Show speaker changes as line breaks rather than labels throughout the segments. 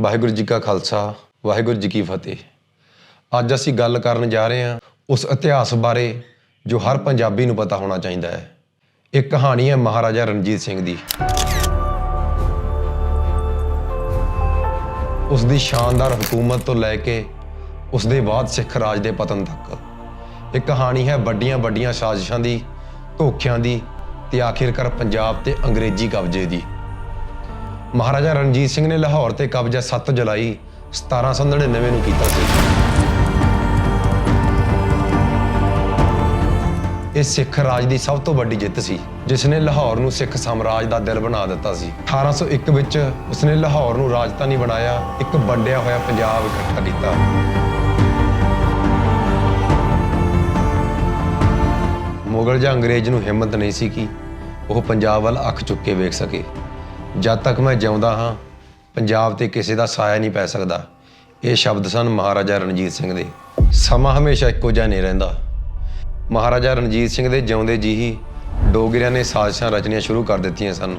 ਵਾਹਿਗੁਰੂ ਜੀ ਕਾ ਖਾਲਸਾ, ਵਾਹਿਗੁਰੂ ਜੀ ਕੀ ਫਤਿਹ। ਅੱਜ ਅਸੀਂ ਗੱਲ ਕਰਨ ਜਾ ਰਹੇ ਹਾਂ ਉਸ ਇਤਿਹਾਸ ਬਾਰੇ ਜੋ ਹਰ ਪੰਜਾਬੀ ਨੂੰ ਪਤਾ ਹੋਣਾ ਚਾਹੀਦਾ ਹੈ। ਇਹ ਕਹਾਣੀ ਹੈ ਮਹਾਰਾਜਾ ਰਣਜੀਤ ਸਿੰਘ ਦੀ। ਉਸ ਦੀ ਸ਼ਾਨਦਾਰ ਹਕੂਮਤ ਤੋਂ ਲੈ ਕੇ ਉਸ ਦੇ ਬਾਅਦ ਸਿੱਖ ਰਾਜ ਦੇ ਪਤਨ ਤੱਕ। ਇਹ ਕਹਾਣੀ ਹੈ ਵੱਡੀਆਂ ਵੱਡੀਆਂ ਸਾਜ਼ਿਸ਼ਾਂ ਦੀ, ਧੋਖਿਆਂ ਦੀ ਤੇ ਆਖਿਰਕਾਰ ਪੰਜਾਬ ਤੇ ਅੰਗਰੇਜ਼ੀ ਕਬਜ਼ੇ ਦੀ। ਮਹਾਰਾਜਾ ਰਣਜੀਤ ਸਿੰਘ ਨੇ ਲਾਹੌਰ ਤੇ ਕਬਜ਼ਾ 7 ਜੁਲਾਈ 1799 ਨੂੰ ਕੀਤਾ ਸੀ। ਇਹ ਸਿੱਖ ਰਾਜ ਦੀ ਸਭ ਤੋਂ ਵੱਡੀ ਜਿੱਤ ਸੀ ਜਿਸ ਨੇ ਲਾਹੌਰ ਨੂੰ ਸਿੱਖ ਸਾਮਰਾਜ ਦਾ ਦਿਲ ਬਣਾ ਦਿੱਤਾ ਸੀ। 1801 ਵਿੱਚ ਉਸਨੇ ਲਾਹੌਰ ਨੂੰ ਰਾਜਧਾਨੀ ਬਣਾਇਆ, ਇੱਕ ਵੰਡਿਆ ਹੋਇਆ ਪੰਜਾਬ ਇਕੱਠਾ ਕੀਤਾ। ਮੁਗਲ ਜਾਂ ਅੰਗਰੇਜ਼ ਨੂੰ ਹਿੰਮਤ ਨਹੀਂ ਸੀ ਕਿ ਉਹ ਪੰਜਾਬ ਵੱਲ ਅੱਖ ਚੁੱਕ ਕੇ ਵੇਖ ਸਕੇ। ਜਦ ਤੱਕ ਮੈਂ ਜਿਉਂਦਾ ਹਾਂ, ਪੰਜਾਬ ਤੇ ਕਿਸੇ ਦਾ ਸਾਇਆ ਨਹੀਂ ਪੈ ਸਕਦਾ। ਇਹ ਸ਼ਬਦ ਸਨ ਮਹਾਰਾਜਾ ਰਣਜੀਤ ਸਿੰਘ ਦੇ। ਸਮਾਂ ਹਮੇਸ਼ਾ ਇੱਕੋ ਜਿਹਾ ਨਹੀਂ ਰਹਿੰਦਾ। ਮਹਾਰਾਜਾ ਰਣਜੀਤ ਸਿੰਘ ਦੇ ਜਿਉਂਦੇ ਜੀ ਹੀ ਡੋਗਰਿਆਂ ਨੇ ਸਾਜ਼ਿਸ਼ਾਂ ਰਚਣੀਆਂ ਸ਼ੁਰੂ ਕਰ ਦਿੱਤੀਆਂ ਸਨ।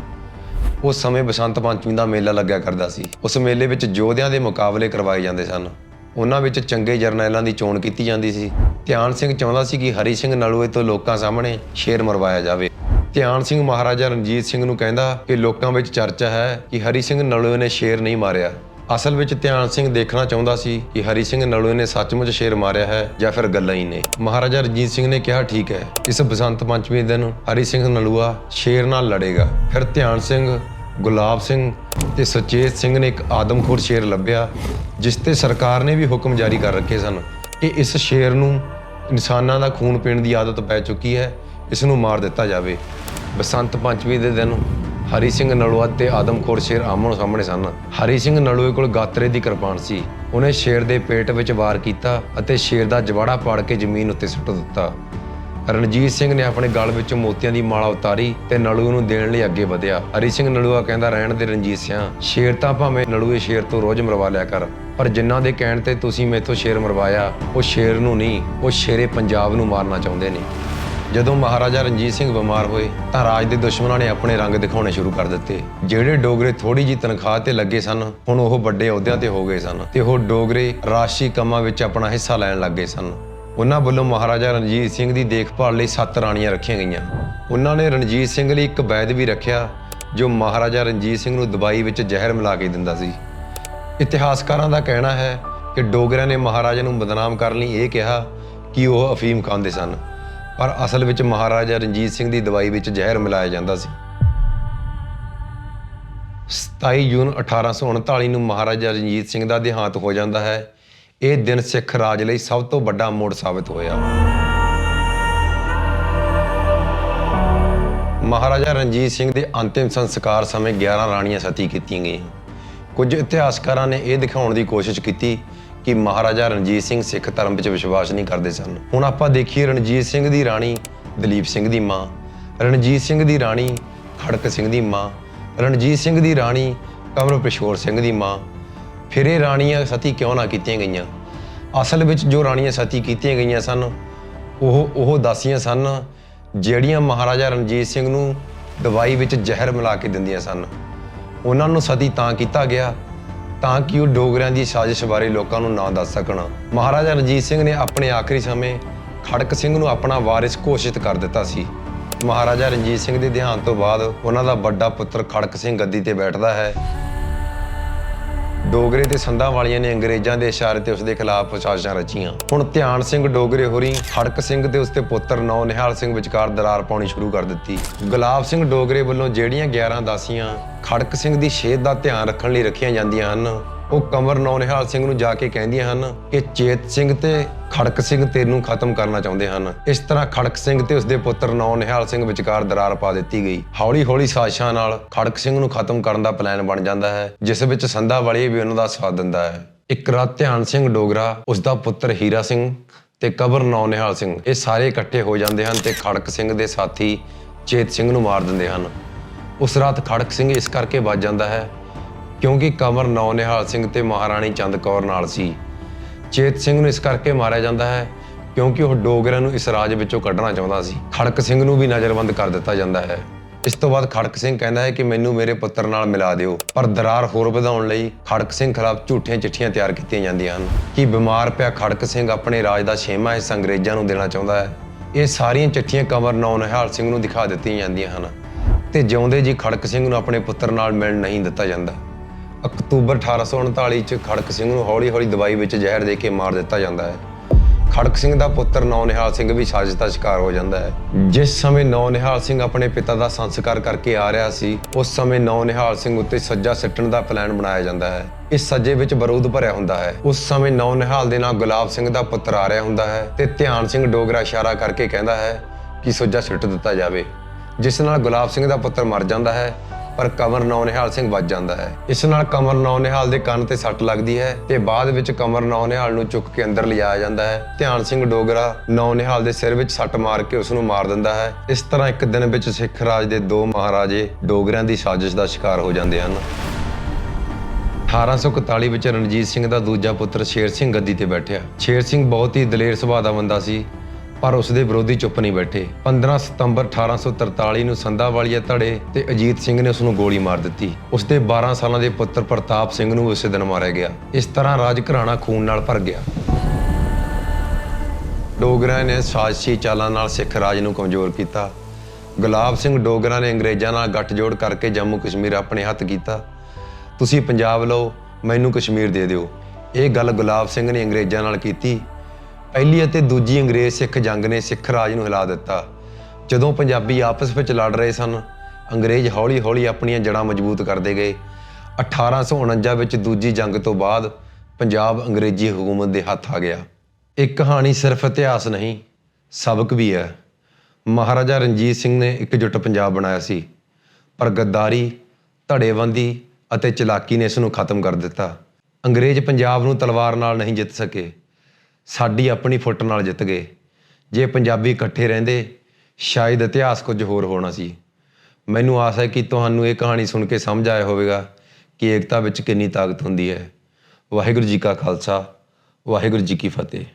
ਉਸ ਸਮੇਂ ਬਸੰਤ ਪੰਚਮੀ ਦਾ ਮੇਲਾ ਲੱਗਿਆ ਕਰਦਾ ਸੀ। ਉਸ ਮੇਲੇ ਵਿੱਚ ਯੋਧਿਆਂ ਦੇ ਮੁਕਾਬਲੇ ਕਰਵਾਏ ਜਾਂਦੇ ਸਨ। ਉਹਨਾਂ ਵਿੱਚ ਚੰਗੇ ਜਰਨੈਲਾਂ ਦੀ ਚੋਣ ਕੀਤੀ ਜਾਂਦੀ ਸੀ। ਧਿਆਨ ਸਿੰਘ ਚਾਹੁੰਦਾ ਸੀ ਕਿ ਹਰੀ ਸਿੰਘ ਨਲੂਏ ਤੋਂ ਲੋਕਾਂ ਸਾਹਮਣੇ ਸ਼ੇਰ ਮਰਵਾਇਆ ਜਾਵੇ। ਧਿਆਨ ਸਿੰਘ ਮਹਾਰਾਜਾ ਰਣਜੀਤ ਸਿੰਘ ਨੂੰ ਕਹਿੰਦਾ ਕਿ ਲੋਕਾਂ ਵਿੱਚ ਚਰਚਾ ਹੈ ਕਿ ਹਰੀ ਸਿੰਘ ਨਲੂਏ ਨੇ ਸ਼ੇਰ ਨਹੀਂ ਮਾਰਿਆ। ਅਸਲ ਵਿੱਚ ਧਿਆਨ ਸਿੰਘ ਦੇਖਣਾ ਚਾਹੁੰਦਾ ਸੀ ਕਿ ਹਰੀ ਸਿੰਘ ਨਲੂਏ ਨੇ ਸੱਚਮੁੱਚ ਸ਼ੇਰ ਮਾਰਿਆ ਹੈ ਜਾਂ ਫਿਰ ਗੱਲਾਂ ਹੀ ਨੇ। ਮਹਾਰਾਜਾ ਰਣਜੀਤ ਸਿੰਘ ਨੇ ਕਿਹਾ, ਠੀਕ ਹੈ, ਇਸ ਬਸੰਤ ਪੰਚਮੀ ਦਿਨ ਹਰੀ ਸਿੰਘ ਨਲੂਆ ਸ਼ੇਰ ਨਾਲ ਲੜੇਗਾ। ਫਿਰ ਧਿਆਨ ਸਿੰਘ, ਗੁਲਾਬ ਸਿੰਘ ਤੇ ਸੁਚੇਤ ਸਿੰਘ ਨੇ ਇੱਕ ਆਦਮਖੋਰ ਸ਼ੇਰ ਲੱਭਿਆ, ਜਿਸ ਤੇ ਸਰਕਾਰ ਨੇ ਵੀ ਹੁਕਮ ਜਾਰੀ ਕਰ ਰੱਖੇ ਸਨ ਕਿ ਇਸ ਸ਼ੇਰ ਨੂੰ ਇਨਸਾਨਾਂ ਦਾ ਖੂਨ ਪੀਣ ਦੀ ਆਦਤ ਪੈ ਚੁੱਕੀ ਹੈ। ਇਸ ਨੂੰ ਮਾਰ ਦਿੱਤਾ ਜਾਵੇ। ਬਸੰਤ ਪੰਚਮੀ ਦੇ ਦਿਨ ਹਰੀ ਸਿੰਘ ਨਲੂਆ ਤੇ ਆਦਮਖੋਰ ਸ਼ੇਰ ਆਮਣ ਸਾਹਮਣੇ ਸਨ। ਹਰੀ ਸਿੰਘ ਨਲੂਏ ਕੋਲ ਗਾਤਰੇ ਦੀ ਕਿਰਪਾਨ ਸੀ। ਉਹਨੇ ਸ਼ੇਰ ਦੇ ਪੇਟ ਵਿੱਚ ਵਾਰ ਕੀਤਾ ਅਤੇ ਸ਼ੇਰ ਦਾ ਜਵਾੜਾ ਪਾੜ ਕੇ ਜ਼ਮੀਨ ਉੱਤੇ ਸੁੱਟ ਦਿੱਤਾ। ਰਣਜੀਤ ਸਿੰਘ ਨੇ ਆਪਣੇ ਗਲ ਵਿੱਚੋਂ ਮੋਤੀਆਂ ਦੀ ਮਾਲਾ ਉਤਾਰੀ ਤੇ ਨਲੂਏ ਨੂੰ ਦੇਣ ਲਈ ਅੱਗੇ ਵਧਿਆ। ਹਰੀ ਸਿੰਘ ਨਲੂਆ ਕਹਿੰਦਾ, ਰਹਿਣ ਦੇ ਰਣਜੀਤ ਸਿਆਂ, ਸ਼ੇਰ ਤਾਂ ਭਾਵੇਂ ਨਲੂਏ ਸ਼ੇਰ ਤੋਂ ਰੋਜ਼ ਮਰਵਾ ਲਿਆ ਕਰ, ਪਰ ਜਿਨ੍ਹਾਂ ਦੇ ਕਹਿਣ ਤੇ ਤੁਸੀਂ ਮੇਥੋਂ ਸ਼ੇਰ ਮਰਵਾਇਆ, ਉਹ ਸ਼ੇਰ ਨੂੰ ਨਹੀਂ, ਉਹ ਸ਼ੇਰੇ ਪੰਜਾਬ ਨੂੰ ਮਾਰਨਾ ਚਾਹੁੰਦੇ ਨੇ। ਜਦੋਂ ਮਹਾਰਾਜਾ ਰਣਜੀਤ ਸਿੰਘ ਬਿਮਾਰ ਹੋਏ ਤਾਂ ਰਾਜ ਦੇ ਦੁਸ਼ਮਣਾਂ ਨੇ ਆਪਣੇ ਰੰਗ ਦਿਖਾਉਣੇ ਸ਼ੁਰੂ ਕਰ ਦਿੱਤੇ। ਜਿਹੜੇ ਡੋਗਰੇ ਥੋੜੀ ਜੀ ਤਨਖਾਹ ਤੇ ਲੱਗੇ ਸਨ, ਹੁਣ ਉਹ ਵੱਡੇ ਅਹੁਦਿਆਂ ਤੇ ਹੋ ਗਏ ਸਨ ਤੇ ਉਹ ਡੋਗਰੇ ਰਾਸ਼ੀ ਕੰਮਾਂ ਵਿੱਚ ਆਪਣਾ ਹਿੱਸਾ ਲੈਣ ਲੱਗੇ ਸਨ। ਉਹਨਾਂ ਵੱਲੋਂ ਮਹਾਰਾਜਾ ਰਣਜੀਤ ਸਿੰਘ ਦੀ ਦੇਖਭਾਲ ਲਈ ਸੱਤ ਰਾਣੀਆਂ ਰੱਖੀਆਂ ਗਈਆਂ। ਉਹਨਾਂ ਨੇ ਰਣਜੀਤ ਸਿੰਘ ਲਈ ਇੱਕ ਵੈਦ ਵੀ ਰੱਖਿਆ, ਜੋ ਮਹਾਰਾਜਾ ਰਣਜੀਤ ਸਿੰਘ ਨੂੰ ਦਵਾਈ ਵਿੱਚ ਜ਼ਹਿਰ ਮਿਲਾ ਕੇ ਦਿੰਦਾ ਸੀ। ਇਤਿਹਾਸਕਾਰਾਂ ਦਾ ਕਹਿਣਾ ਹੈ ਕਿ ਡੋਗਰਿਆਂ ਨੇ ਮਹਾਰਾਜਾ ਨੂੰ ਬਦਨਾਮ ਕਰਨ ਲਈ ਇਹ ਕਿਹਾ ਕਿ ਉਹ ਅਫੀਮ ਖਾਂਦੇ ਸਨ। ਪਰ ਅਸਲ ਵਿੱਚ ਮਹਾਰਾਜਾ ਰਣਜੀਤ ਸਿੰਘ ਦੀ ਦਵਾਈ ਵਿੱਚ ਜ਼ਹਿਰ ਮਿਲਾਇਆ ਜਾਂਦਾ ਸੀ। 27 ਜੂਨ 1839 ਨੂੰ ਮਹਾਰਾਜਾ ਰਣਜੀਤ ਸਿੰਘ ਦਾ ਦੇਹਾਂਤ ਹੋ ਜਾਂਦਾ ਹੈ। ਇਹ ਦਿਨ ਸਿੱਖ ਰਾਜ ਲਈ ਸਭ ਤੋਂ ਵੱਡਾ ਮੋੜ ਸਾਬਤ ਹੋਇਆ। ਮਹਾਰਾਜਾ ਰਣਜੀਤ ਸਿੰਘ ਦੇ ਅੰਤਿਮ ਸੰਸਕਾਰ ਸਮੇਂ 11 ਰਾਣੀਆਂ ਸਤੀ ਕੀਤੀਆਂ ਗਈਆਂ। ਕੁਝ ਇਤਿਹਾਸਕਾਰਾਂ ਨੇ ਇਹ ਦਿਖਾਉਣ ਦੀ ਕੋਸ਼ਿਸ਼ ਕੀਤੀ ਕਿ ਮਹਾਰਾਜਾ ਰਣਜੀਤ ਸਿੰਘ ਸਿੱਖ ਧਰਮ ਵਿੱਚ ਵਿਸ਼ਵਾਸ ਨਹੀਂ ਕਰਦੇ ਸਨ। ਹੁਣ ਆਪਾਂ ਦੇਖੀਏ ਰਣਜੀਤ ਸਿੰਘ ਦੀ ਰਾਣੀ ਦਲੀਪ ਸਿੰਘ ਦੀ ਮਾਂ, ਰਣਜੀਤ ਸਿੰਘ ਦੀ ਰਾਣੀ ਖੜਕ ਸਿੰਘ ਦੀ ਮਾਂ, ਰਣਜੀਤ ਸਿੰਘ ਦੀ ਰਾਣੀ ਕਮਰ ਪਿਸ਼ੋਰ ਸਿੰਘ ਦੀ ਮਾਂ। ਫਿਰ ਇਹ ਰਾਣੀਆਂ ਸਤੀ ਕਿਉਂ ਨਾ ਕੀਤੀਆਂ ਗਈਆਂ? ਅਸਲ ਵਿੱਚ ਜੋ ਰਾਣੀਆਂ ਸਤੀ ਕੀਤੀਆਂ ਗਈਆਂ ਸਨ, ਉਹ ਉਹ ਦਾਸੀਆਂ ਸਨ, ਜਿਹੜੀਆਂ ਮਹਾਰਾਜਾ ਰਣਜੀਤ ਸਿੰਘ ਨੂੰ ਦਵਾਈ ਵਿੱਚ ਜ਼ਹਿਰ ਮਿਲਾ ਕੇ ਦਿੰਦੀਆਂ ਸਨ। ਉਹਨਾਂ ਨੂੰ ਸਤੀ ਤਾਂ ਕੀਤਾ ਗਿਆ ਤਾਂ ਕਿ ਉਹ ਡੋਗਰਿਆਂ ਦੀ ਸਾਜ਼ਿਸ਼ ਬਾਰੇ ਲੋਕਾਂ ਨੂੰ ਨਾ ਦੱਸ ਸਕਣ। ਮਹਾਰਾਜਾ ਰਣਜੀਤ ਸਿੰਘ ਨੇ ਆਪਣੇ ਆਖਰੀ ਸਮੇਂ ਖੜਕ ਸਿੰਘ ਨੂੰ ਆਪਣਾ ਵਾਰਿਸ ਘੋਸ਼ਿਤ ਕਰ ਦਿੱਤਾ ਸੀ। ਮਹਾਰਾਜਾ ਰਣਜੀਤ ਸਿੰਘ ਦੇ ਦੇਹਾਂਤ ਤੋਂ ਬਾਅਦ ਉਹਨਾਂ ਦਾ ਵੱਡਾ ਪੁੱਤਰ ਖੜਕ ਸਿੰਘ ਗੱਦੀ ਤੇ ਬੈਠਦਾ ਹੈ। ਡੋਗਰੇ ਤੇ ਸੰਧਾਂ ਵਾਲੀਆਂ ਨੇ ਅੰਗਰੇਜ਼ਾਂ ਦੇ ਇਸ਼ਾਰੇ ਤੇ ਉਸ ਦੇ ਖਿਲਾਫ ਸਾਜ਼ਿਸ਼ਾਂ ਰਚੀਆਂ। ਹੁਣ ਧਿਆਨ ਸਿੰਘ ਡੋਗਰੇ ਹੋਰੀ ਖੜਕ ਸਿੰਘ ਤੇ ਉਸ ਦੇ ਪੁੱਤਰ ਨੌ ਨਿਹਾਲ ਸਿੰਘ ਵਿਚਕਾਰ ਦਰਾਰ ਪਾਉਣੀ ਸ਼ੁਰੂ ਕਰ ਦਿੱਤੀ। ਗੁਲਾਬ ਸਿੰਘ ਡੋਗਰੇ ਵੱਲੋਂ ਜਿਹੜੀਆਂ 11 ਦਾਸੀਆਂ ਖੜਕ ਸਿੰਘ ਦੀ ਸਿਹਤ ਦਾ ਧਿਆਨ ਰੱਖਣ ਲਈ ਰੱਖੀਆਂ ਜਾਂਦੀਆਂ ਹਨ। ਉਹ ਕਮਰ ਨੌ ਨਿਹਾਲ ਸਿੰਘ ਨੂੰ ਜਾ ਕੇ ਕਹਿੰਦੀਆਂ ਹਨ ਕਿ ਚੇਤ ਸਿੰਘ ਤੇ ਖੜਕ ਸਿੰਘ ਤੈਨੂੰ ਖਤਮ ਕਰਨਾ ਚਾਹੁੰਦੇ ਹਨ। ਇਸ ਤਰ੍ਹਾਂ ਖੜਕ ਸਿੰਘ ਤੇ ਉਸਦੇ ਪੁੱਤਰ ਨੌ ਨਿਹਾਲ ਸਿੰਘ ਵਿਚਕਾਰ ਦਰਾਰ ਪਾ ਦਿੱਤੀ ਗਈ। ਹੌਲੀ-ਹੌਲੀ ਸਾਜ਼ਿਸ਼ਾਂ ਨਾਲ ਖੜਕ ਸਿੰਘ ਨੂੰ ਖਤਮ ਕਰਨ ਦਾ ਪਲਾਨ ਬਣ ਜਾਂਦਾ ਹੈ, ਜਿਸ ਵਿੱਚ ਸੰਧਾ ਵਾਲੀ ਵੀ ਉਹਨਾਂ ਦਾ ਸਾਥ ਦਿੰਦਾ ਹੈ। ਇੱਕ ਰਾਤ ਧਿਆਨ ਸਿੰਘ ਡੋਗਰਾ, ਉਸਦਾ ਪੁੱਤਰ ਹੀਰਾ ਸਿੰਘ ਤੇ ਕਬਰ ਨੌ ਨਿਹਾਲ ਸਿੰਘ, ਇਹ ਸਾਰੇ ਇਕੱਠੇ ਹੋ ਜਾਂਦੇ ਹਨ ਤੇ ਖੜਕ ਸਿੰਘ ਦੇ ਸਾਥੀ ਚੇਤ ਸਿੰਘ ਨੂੰ ਮਾਰ ਦਿੰਦੇ ਹਨ। ਉਸ ਰਾਤ ਖੜਕ ਸਿੰਘ ਇਸ ਕਰਕੇ ਵੱਜ ਜਾਂਦਾ ਹੈ ਕਿਉਂਕਿ ਕਮਰ ਨੌ ਨਿਹਾਲ ਸਿੰਘ ਤੇ ਮਹਾਰਾਣੀ ਚੰਦ ਕੌਰ ਨਾਲ ਸੀ। ਚੇਤ ਸਿੰਘ ਨੂੰ ਇਸ ਕਰਕੇ ਮਾਰਿਆ ਜਾਂਦਾ ਹੈ ਕਿਉਂਕਿ ਉਹ ਡੋਗਰਿਆਂ ਨੂੰ ਇਸ ਰਾਜ ਵਿੱਚੋਂ ਕੱਢਣਾ ਚਾਹੁੰਦਾ ਸੀ। ਖੜਕ ਸਿੰਘ ਨੂੰ ਵੀ ਨਜ਼ਰਬੰਦ ਕਰ ਦਿੱਤਾ ਜਾਂਦਾ ਹੈ। ਇਸ ਤੋਂ ਬਾਅਦ ਖੜਕ ਸਿੰਘ ਕਹਿੰਦਾ ਹੈ ਕਿ ਮੈਨੂੰ ਮੇਰੇ ਪੁੱਤਰ ਨਾਲ ਮਿਲਾ ਦਿਓ, ਪਰ ਦਰਾਰ ਹੋਰ ਵਧਾਉਣ ਲਈ ਖੜਕ ਸਿੰਘ ਖਿਲਾਫ ਝੂਠੀਆਂ ਚਿੱਠੀਆਂ ਤਿਆਰ ਕੀਤੀਆਂ ਜਾਂਦੀਆਂ ਹਨ। ਕਿ ਬਿਮਾਰ ਪਿਆ ਖੜਕ ਸਿੰਘ ਆਪਣੇ ਰਾਜ ਦਾ ਛੇਵਾਂ ਹਿੱਸਾ ਅੰਗਰੇਜ਼ਾਂ ਨੂੰ ਦੇਣਾ ਚਾਹੁੰਦਾ ਹੈ? ਇਹ ਸਾਰੀਆਂ ਚਿੱਠੀਆਂ ਕੰਵਰ ਨੌ ਨਿਹਾਲ ਸਿੰਘ ਨੂੰ ਦਿਖਾ ਦਿੱਤੀਆਂ ਜਾਂਦੀਆਂ ਹਨ। ਤੇ ਜਿਉਂਦੇ ਜੀ ਖੜਕ ਸਿੰਘ ਨੂੰ ਆਪਣੇ ਪੁੱਤਰ ਨਾਲ ਮਿਲਣ ਨਹੀਂ ਦਿੱਤਾ ਜਾਂਦਾ। ਅਕਤੂਬਰ 1839 ਚ ਖੜਕ ਸਿੰਘ ਨੂੰ ਹੌਲੀ-ਹੌਲੀ ਦਵਾਈ ਵਿੱਚ ਜ਼ਹਿਰ ਦੇ ਕੇ ਮਾਰ ਦਿੱਤਾ ਜਾਂਦਾ ਹੈ। ਖੜਕ ਸਿੰਘ ਦਾ ਪੁੱਤਰ ਨੌ ਨਿਹਾਲ ਸਿੰਘ ਵੀ ਸਾਜ਼ਿਸ਼ ਦਾ ਸ਼ਿਕਾਰ ਹੋ ਜਾਂਦਾ ਹੈ। ਜਿਸ ਸਮੇਂ ਨੌ ਨਿਹਾਲ ਸਿੰਘ ਆਪਣੇ ਪਿਤਾ ਦਾ ਸੰਸਕਾਰ ਕਰਕੇ ਆ ਰਿਹਾ ਸੀ, ਉਸ ਸਮੇਂ ਨੌ ਨਿਹਾਲ ਸਿੰਘ ਉੱਤੇ ਸੱਜਾ ਸਿੱਟਣ ਦਾ ਪਲਾਨ ਬਣਾਇਆ ਜਾਂਦਾ ਹੈ। ਇਸ ਸੱਜੇ ਵਿੱਚ ਬਰੂਦ ਭਰਿਆ ਹੁੰਦਾ ਹੈ। ਉਸ ਸਮੇਂ ਨੌ ਨਿਹਾਲ ਦੇ ਨਾਲ ਗੁਲਾਬ ਸਿੰਘ ਦਾ ਪੁੱਤਰ ਆ ਰਿਹਾ ਹੁੰਦਾ ਹੈ ਤੇ ਧਿਆਨ ਸਿੰਘ ਡੋਗਰਾ ਇਸ਼ਾਰਾ ਕਰਕੇ ਕਹਿੰਦਾ ਹੈ ਕਿ ਸੱਜਾ ਸਿੱਟ ਦਿੱਤਾ ਜਾਵੇ। ਜਿਸ ਨਾਲ ਗੁਲਾਬ ਸਿੰਘ ਦਾ ਪੁੱਤਰ ਮਰ ਜਾਂਦਾ ਹੈ, ਪਰ ਕਮਰ ਨੌ ਨਿਹਾਲ ਸਿੰਘ ਵੱਜ ਜਾਂਦਾ ਹੈ। ਇਸ ਨਾਲ ਕਮਰ ਨੌ ਦੇ ਕੰਨ ਤੇ ਸੱਟ ਲੱਗਦੀ ਹੈ ਤੇ ਬਾਅਦ ਵਿੱਚ ਕਮਰ ਨੌ ਨਿਹਾਲ ਨੂੰ ਚੁੱਕ ਕੇ ਅੰਦਰ ਲਿਜਾਇਆ ਜਾਂਦਾ ਹੈ। ਧਿਆਨ ਸਿੰਘ ਡੋਗਰਾ ਨੌ ਨਿਹਾਲ ਦੇ ਸਿਰ ਵਿੱਚ ਸੱਟ ਮਾਰ ਕੇ ਉਸ ਨੂੰ ਮਾਰ ਦਿੰਦਾ ਹੈ। ਇਸ ਤਰ੍ਹਾਂ ਇੱਕ ਦਿਨ ਵਿੱਚ ਸਿੱਖ ਰਾਜ ਦੇ ਦੋ ਮਹਾਰਾਜੇ ਡੋਗਰਿਆਂ ਦੀ ਸਾਜ਼ਿਸ਼ ਦਾ ਸ਼ਿਕਾਰ ਹੋ ਜਾਂਦੇ ਹਨ। 1841 ਵਿੱਚ ਰਣਜੀਤ ਸਿੰਘ ਦਾ ਦੂਜਾ ਪੁੱਤਰ ਸ਼ੇਰ ਸਿੰਘ ਗੱਦੀ ਤੇ ਬੈਠਿਆ। ਸ਼ੇਰ ਸਿੰਘ ਬਹੁਤ ਹੀ ਦਲੇਰ ਸੁਭਾਅ ਦਾ ਬੰਦਾ ਸੀ। ਪਰ ਉਸ ਦੇ ਵਿਰੋਧੀ ਚੁੱਪ ਨਹੀਂ ਬੈਠੇ। 15 ਸਤੰਬਰ 1843 ਨੂੰ ਸੰਧਾਵਾਲੀਆ ਧੜੇ ਤੇ ਅਜੀਤ ਸਿੰਘ ਨੇ ਉਸ ਨੂੰ ਗੋਲੀ ਮਾਰ ਦਿੱਤੀ। ਉਸ ਦੇ 12 ਸਾਲਾਂ ਦੇ ਪੁੱਤਰ ਪ੍ਰਤਾਪ ਸਿੰਘ ਨੂੰ ਉਸੇ ਦਿਨ ਮਾਰਿਆ ਗਿਆ। ਇਸ ਤਰ੍ਹਾਂ ਰਾਜ ਘਰਾਣਾ ਖੂਨ ਨਾਲ ਭਰ ਗਿਆ। ਡੋਗਰਾ ਨੇ ਸਾਜਸੀ ਚਾਲਾਂ ਨਾਲ ਸਿੱਖ ਰਾਜ ਨੂੰ ਕਮਜ਼ੋਰ ਕੀਤਾ। ਗੁਲਾਬ ਸਿੰਘ ਡੋਗਰਾ ਨੇ ਅੰਗਰੇਜ਼ਾਂ ਨਾਲ ਗੱਠਜੋੜ ਕਰਕੇ ਜੰਮੂ ਕਸ਼ਮੀਰ ਆਪਣੇ ਹੱਥ ਕੀਤਾ। ਤੁਸੀਂ ਪੰਜਾਬ ਲਓ, ਮੈਨੂੰ ਕਸ਼ਮੀਰ ਦੇ ਦਿਓ। ਇਹ ਗੱਲ ਗੁਲਾਬ ਸਿੰਘ ਨੇ ਅੰਗਰੇਜ਼ਾਂ ਨਾਲ ਕੀਤੀ। ਪਹਿਲੀ ਅਤੇ ਦੂਜੀ ਅੰਗਰੇਜ਼ ਸਿੱਖ ਜੰਗ ਨੇ ਸਿੱਖ ਰਾਜ ਨੂੰ ਹਿਲਾ ਦਿੱਤਾ। ਜਦੋਂ ਪੰਜਾਬੀ ਆਪਸ ਵਿੱਚ ਲੜ ਰਹੇ ਸਨ, ਅੰਗਰੇਜ਼ ਹੌਲੀ-ਹੌਲੀ ਆਪਣੀਆਂ ਜੜ੍ਹਾਂ ਮਜ਼ਬੂਤ ਕਰਦੇ ਗਏ। 1849 ਵਿੱਚ ਦੂਜੀ ਜੰਗ ਤੋਂ ਬਾਅਦ ਪੰਜਾਬ ਅੰਗਰੇਜ਼ੀ ਹਕੂਮਤ ਦੇ ਹੱਥ ਆ ਗਿਆ। ਇਹ ਕਹਾਣੀ ਸਿਰਫ ਇਤਿਹਾਸ ਨਹੀਂ, ਸਬਕ ਵੀ ਹੈ। ਮਹਾਰਾਜਾ ਰਣਜੀਤ ਸਿੰਘ ਨੇ ਇਕਜੁੱਟ ਪੰਜਾਬ ਬਣਾਇਆ ਸੀ। ਪਰ ਗੱਦਾਰੀ ਧੜੇਬੰਦੀ ਅਤੇ ਚਲਾਕੀ ਨੇ ਇਸ ਨੂੰ ਖਤਮ ਕਰ ਦਿੱਤਾ। ਅੰਗਰੇਜ਼ ਪੰਜਾਬ ਨੂੰ ਤਲਵਾਰ ਨਾਲ ਨਹੀਂ ਜਿੱਤ ਸਕੇ। ਸਾਡੀ ਆਪਣੀ ਫੁੱਟ ਨਾਲ ਜਿੱਤ ਗਏ। ਜੇ ਪੰਜਾਬੀ ਇਕੱਠੇ ਰਹਿੰਦੇ, ਸ਼ਾਇਦ ਇਤਿਹਾਸ ਕੁਝ ਹੋਰ ਹੋਣਾ ਸੀ। ਮੈਨੂੰ ਆਸ ਹੈ ਕਿ ਤੁਹਾਨੂੰ ਇਹ ਕਹਾਣੀ ਸੁਣ ਕੇ ਸਮਝ ਆਇਆ ਹੋਵੇਗਾ ਕਿ ਏਕਤਾ ਵਿੱਚ ਕਿੰਨੀ ਤਾਕਤ ਹੁੰਦੀ ਹੈ। ਵਾਹਿਗੁਰੂ ਜੀ ਕਾ ਖਾਲਸਾ, ਵਾਹਿਗੁਰੂ ਜੀ ਕੀ ਫਤਿਹ।